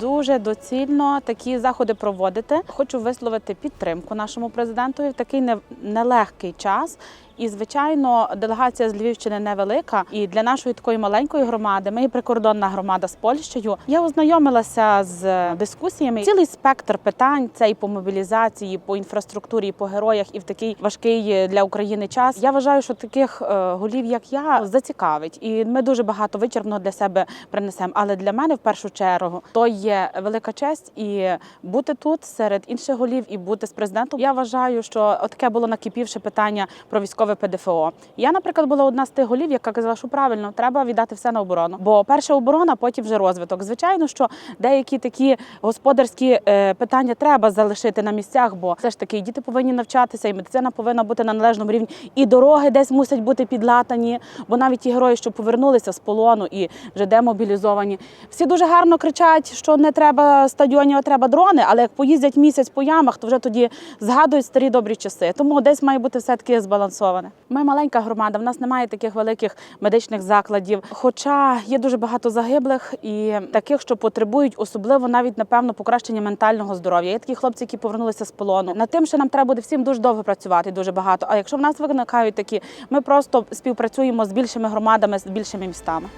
дуже доцільно такі заходи проводити. Хочу висловити підтримку нашому президентові в такий нелегкий час. І звичайно, делегація з Львівщини невелика. І для нашої такої маленької громади, ми прикордонна громада з Польщею. Я ознайомилася з дискусіями. Цілий спектр питань це і по мобілізації, по інфраструктурі, і по героях, і в такий важкий для України час. Я вважаю, що таких е, голів, як я, зацікавить, і ми дуже багато вичерпно для себе принесемо. Але для мене в першу чергу то є велика честь і бути тут серед інших голів, і бути з президентом. Я вважаю, що таке було накипівше питання про військове ПДФО. Я, наприклад, була одна з тих голів, яка казала, що правильно треба віддати все на оборону. Бо перша оборона, потім вже розвиток. Звичайно, що деякі такі господарські е, питання треба залишити на місцях, бо все ж таки діти повинні навчатися, і медицина повинна бути на належному рівні, і дороги десь мусять бути підлатані. Бо навіть ті герої, що повернулися з полону і вже демобілізовані, всі дуже гарно кричать, що не треба стадіонів, а треба дрони. Але як поїздять місяць по ямах, то вже тоді згадують старі добрі часи. Тому десь має бути все таки збалансоване. Ми маленька громада, в нас немає таких великих медичних закладів. Хоча є дуже багато загиблих і таких, що потребують особливо навіть напевно покращення ментального здоров'я. Є такі хлопці, які повернулися з полону. Над тим, що нам треба буде всім дуже довго працювати, дуже багато. А якщо в нас виникають такі, ми просто співпрацюємо з більшими громадами, з більшими містами.